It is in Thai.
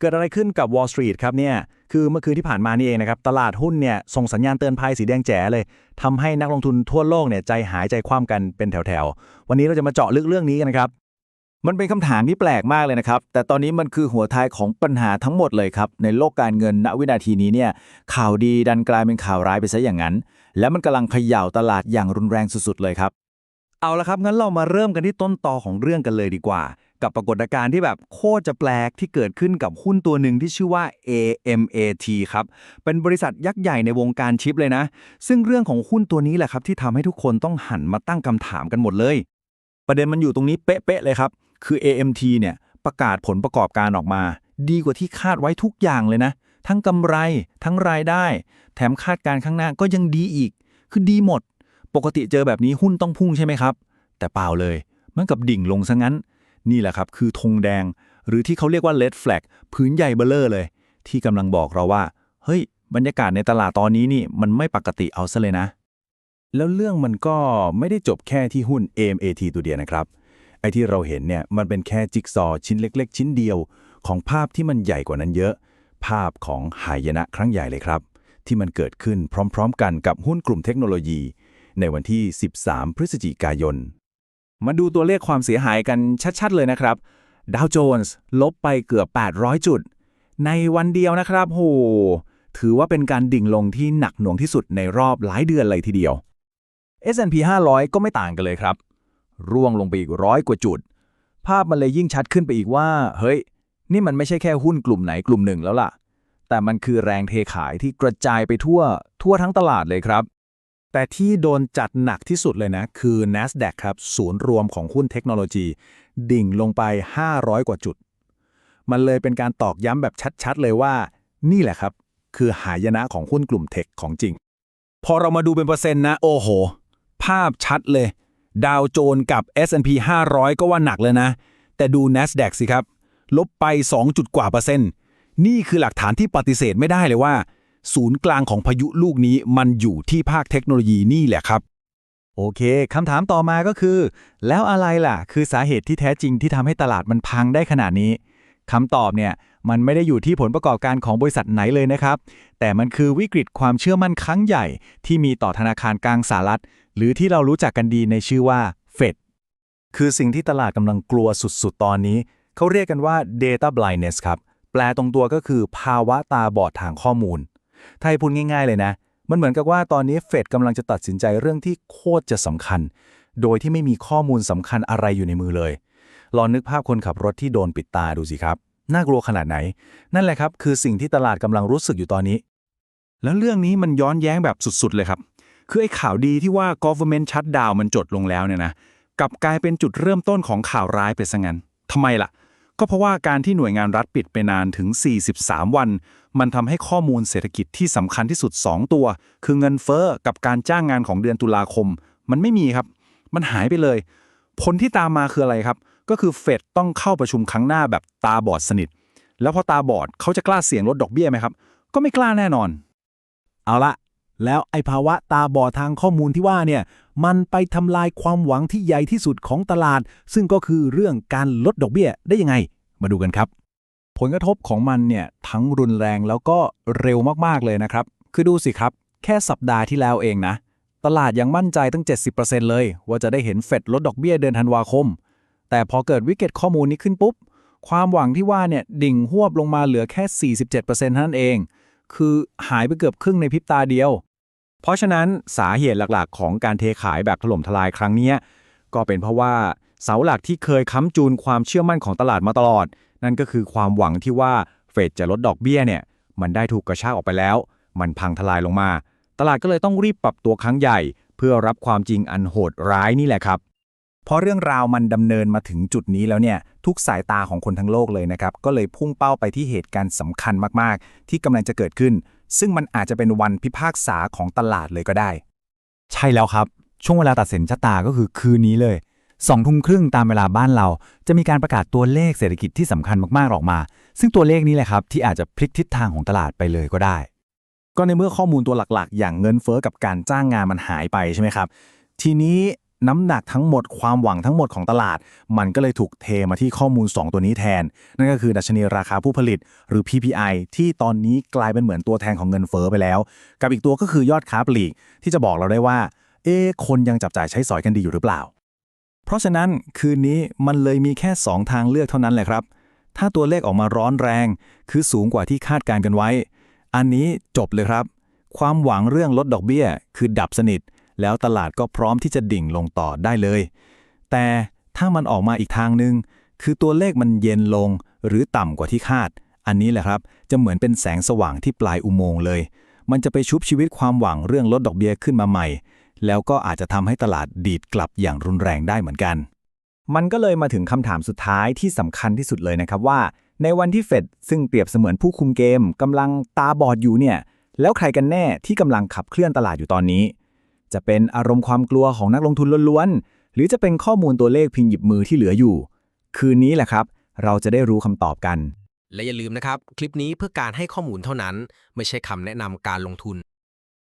เกิดอะไรขึ้นกับ Wall Street ครับเนี่ย คือเมื่อคืนที่ผ่านมานี่เองนะครับ ตลาดหุ้นเนี่ยส่งสัญญาณเตือนภัยสีแดงแจ๋เลยทำให้นักลงทุนทั่วโลกเนี่ยใจหายใจคว่ำกันเป็นแถวๆ วันนี้เราจะมาเจาะลึกเรื่องนี้กันนะครับ มันเป็นคำถามที่แปลกมากเลยนะครับ แต่ตอนนี้มันคือหัวท้ายของปัญหาทั้งหมดเลยครับ ในโลกการเงินณวินาทีนี้เนี่ย ข่าวดีดันกลายเป็นข่าวร้ายไปซะอย่างนั้น แล้วมันกำลังเขย่าตลาดอย่างรุนแรงสุดๆเลยครับ เอาละครับงั้นเรามาเริ่มกันที่ต้นตอของเรื่องกันเลยดีกว่า กับปรากฏการณ์ที่แบบโคตรจะแปลกที่เกิดขึ้นกับหุ้นตัวหนึ่งที่ชื่อว่า AMAT ครับ เป็นบริษัทยักษ์ใหญ่ในวงการชิปเลยนะ ซึ่งเรื่องของหุ้นตัวนี้แหละครับที่ทำให้ทุกคนต้องหันมาตั้งคำถามกันหมดเลย ประเด็นมันอยู่ตรงนี้เป๊ะๆเลยครับ คือ AMT เนี่ยประกาศผลประกอบการออกมา ดีกว่าที่คาดไว้ทุกอย่างเลยนะ ทั้งกำไร ทั้งรายได้ แถมคาดการข้างหน้าก็ยังดีอีก คือดีหมด ปกติเจอแบบนี้หุ้นต้องพุ่งใช่ไหมครับ แต่เปล่าเลย มันกับดิ่งลงซะงั้น นี่แหละครับคือธงแดง หรือที่เขาเรียกว่า red flag พื้นใหญ่เบลเลอร์เลย ที่กำลังบอกเราว่า เฮ้ย บรรยากาศในตลาดตอนนี้นี่มันไม่ปกติเอาซะเลยนะ แล้วเรื่องมันก็ไม่ได้จบแค่ที่หุ้น AMAT ตัวเดียวนะครับ ไอ้ที่เราเห็นเนี่ยมันเป็นแค่จิ๊กซอชิ้นเล็ก ๆ ชิ้นเดียว ของภาพที่มันใหญ่กว่านั้นเยอะ ภาพของหายนะครั้งใหญ่เลยครับ ที่มันเกิดขึ้นพร้อม ๆ กันกับหุ้นกลุ่มเทคโนโลยี ในวันที่ 13 พฤศจิกายน มาดูตัวเลขความเสียหายกันชัด ๆ เลยนะครับ ดาวโจนส์ลบไปเกือบ 800 จุด ในวันเดียวนะครับ โห ถือว่าเป็นการดิ่งลงที่หนักหน่วงที่สุดในรอบหลายเดือนเลยทีเดียว S&P 500 ก็ไม่ต่างกันเลยครับ ร่วงลงไปอีกร้อยกว่าจุด ภาพมันเลยยิ่งชัดขึ้นไปอีกว่า เฮ้ย นี่มันไม่ใช่แค่หุ้นกลุ่มไหนกลุ่มหนึ่งแล้วล่ะ แต่มันคือแรงเทขายที่กระจายไปทั่ว ทั่วทั้งตลาดเลยครับ แต่ที่โดนจัดหนักที่สุดเลยนะ คือ NASDAQ ครับ ศูนย์รวมของหุ้นเทคโนโลยี ดิ่งลงไป 500 กว่าจุด มันเลยเป็นการตอกย้ำแบบชัดๆ เลยว่า นี่แหละครับ คือหายนะของหุ้นกลุ่มเทคของจริง พอเรามาดูเป็นเปอร์เซ็นต์นะ โอ้โห ภาพชัดเลย ดาวโจนกับ S&P 500 ก็ว่าหนักเลยนะ แต่ดู NASDAQ สิครับ ลบไป 2 จุดกว่าเปอร์เซ็นต์ นี่คือหลักฐานที่ปฏิเสธไม่ได้เลยว่า ศูนย์กลางของพายุลูกนี้มันอยู่ที่ภาคเทคโนโลยีนี่แหละครับ โอเคคำถามต่อมาก็คือ แล้วอะไรล่ะ คือสาเหตุที่แท้จริงที่ทำให้ตลาดมันพังได้ขนาดนี้คำตอบเนี่ยมันไม่ได้อยู่ที่ผลประกอบการของบริษัทไหนเลยนะครับ แต่มันคือวิกฤตความเชื่อมั่นครั้งใหญ่ที่มีต่อธนาคารกลางสหรัฐ หรือที่เรารู้จักกันดีในชื่อว่าเฟดคือสิ่งที่ตลาดกำลังกลัวสุดๆ ตอนนี้ เขาเรียกกันว่า data blindness ครับ แปลตรงตัวก็คือภาวะตาบอดทางข้อมูล ถ้าให้พูดง่าย ๆ เลยนะ มันเหมือนกับว่าตอนนี้เฟดกำลังจะตัดสินใจเรื่องที่โคตรจะสำคัญ โดยที่ไม่มีข้อมูลสำคัญอะไรอยู่ในมือเลย ลองนึกภาพคนขับรถที่โดนปิดตาดูสิครับ น่ากลัวขนาดไหน นั่นแหละครับคือสิ่งที่ตลาดกำลังรู้สึกอยู่ตอนนี้ แล้วเรื่องนี้มันย้อนแย้งแบบสุดๆเลยครับ คือไอ้ข่าวดีที่ว่า government shutdown มันจดลงแล้วเนี่ยนะกลับกลายเป็นจุดเริ่มต้นของข่าวร้ายไปซะงั้นทำไมล่ะ ก็เพราะว่าการที่หน่วยงานรัฐปิดไปนานถึง 43 วัน มันทำให้ข้อมูลเศรษฐกิจที่สำคัญที่สุด 2 ตัว คือเงินเฟ้อกับการจ้างงานของเดือนตุลาคม มันไม่มีครับ มันหายไปเลย ผลที่ตามมาคืออะไรครับ ก็คือเฟดต้องเข้าประชุมครั้งหน้าแบบตาบอดสนิท แล้วพอตาบอดเขาจะกล้าเสี่ยงลดดอกเบี้ยไหมครับ ก็ไม่กล้าแน่นอน เอาละ แล้วไอภาวะตาบอดทางข้อมูลที่ว่าเนี่ย มันไปทำลายความหวังที่ใหญ่ที่สุดของตลาด ซึ่งก็คือเรื่องการลดดอกเบี้ยได้ยังไง มาดูกันครับ ผลกระทบของมันเนี่ย ทั้งรุนแรงแล้วก็เร็วมากๆเลยนะครับ คือดูสิครับ แค่สัปดาห์ที่แล้วเองนะ ตลาดยังมั่นใจตั้ง 70%เลย ว่าจะได้เห็นเฟดลดดอกเบี้ยเดือนธันวาคม แต่พอเกิดวิกฤตข้อมูลนี้ขึ้นปุ๊บความหวังที่ว่าเนี่ยดิ่งหวบลงมาเหลือแค่ 47%เท่านั้นเอง คือหายไปเกือบครึ่งในพริบตาเดียว เพราะฉะนั้นสาเหตุหลักๆ ของการเทขายแบบถล่มทลายครั้งนี้ก็เป็นเพราะว่าเสาหลักที่เคยค้ำจูนความเชื่อมั่นของตลาดมาตลอด นั่นก็คือความหวังที่ว่าเฟดจะลดดอกเบี้ยเนี่ยมันได้ถูกกระชากออกไปแล้ว มันพังทลายลงมา ตลาดก็เลยต้องรีบปรับตัวครั้งใหญ่ เพื่อรับความจริงอันโหดร้ายนี่แหละครับพอเรื่องราวมันดำเนินมาถึงจุดนี้แล้วเนี่ย ทุกสายตาของคนทั้งโลกเลยนะครับ ก็เลยพุ่งเป้าไปที่เหตุการณ์สำคัญมาก ๆ ที่กำลังจะเกิดขึ้น ซึ่งมันอาจจะเป็นวันพิพากษาของตลาดเลยก็ได้ ใช่แล้วครับ ช่วงเวลาตัดสินชะตาก็คือคืนนี้เลยสองทุ่มครึ่งตามเวลาบ้านเรา จะมีการประกาศตัวเลขเศรษฐกิจที่สำคัญมากๆออกมา ซึ่งตัวเลขนี้แหละครับที่อาจจะพลิกทิศทางของตลาดไปเลยก็ได้ ก็ในเมื่อข้อมูลตัวหลักๆ อย่างเงินเฟ้อกับการจ้างงานมันหายไปใช่ไหมครับ ทีนี้ น้ำหนักทั้งหมดความหวังทั้งหมดของตลาด มันก็เลยถูกเทมาที่ข้อมูล 2 ตัวนี้แทน นั่นก็คือดัชนีราคาผู้ผลิต หรือ PPI ที่ตอนนี้กลายเป็นเหมือนตัวแทนของเงินเฟ้อไปแล้ว กับอีกตัวก็คือยอดค้าปลีก ที่จะบอกเราได้ว่า เอ๊คนยังจับจ่ายใช้สอยกันดีอยู่หรือเปล่า เพราะฉะนั้นคืนนี้มันเลยมีแค่ 2 ทางเลือกเท่านั้นแหละครับ ถ้าตัวเลขออกมาร้อนแรง คือสูงกว่าที่คาดการกันไว้ อันนี้จบเลยครับ ความหวังเรื่องลดดอกเบี้ย คือดับสนิท แล้วตลาดก็พร้อมที่จะดิ่งลงต่อได้เลย แต่ถ้ามันออกมาอีกทางหนึ่งคือตัวเลขมันเย็นลงหรือต่ำกว่าที่คาด อันนี้แหละครับ จะเหมือนเป็นแสงสว่างที่ปลายอุโมงค์เลย มันจะไปชุบชีวิตความหวังเรื่องลดดอกเบี้ยขึ้นมาใหม่ แล้วก็อาจจะทำให้ตลาดดีดกลับอย่างรุนแรงได้เหมือนกัน มันก็เลยมาถึงคำถามสุดท้ายที่สำคัญที่สุดเลยนะครับว่า ในวันที่เฟดซึ่งเปรียบเสมือนผู้คุมเกมกำลังตาบอดอยู่เนี่ย แล้วใครกันแน่ที่กำลังขับเคลื่อนตลาดอยู่ตอนนี้ จะเป็นอารมณ์ความกลัวของนักลงทุนล้วนๆ หรือจะเป็นข้อมูลตัวเลขพิงหยิบมือที่เหลืออยู่ คืนนี้แหละครับ เราจะได้รู้คำตอบกัน และอย่าลืมนะครับ คลิปนี้เพื่อการให้ข้อมูลเท่านั้น ไม่ใช่คำแนะนำการลงทุน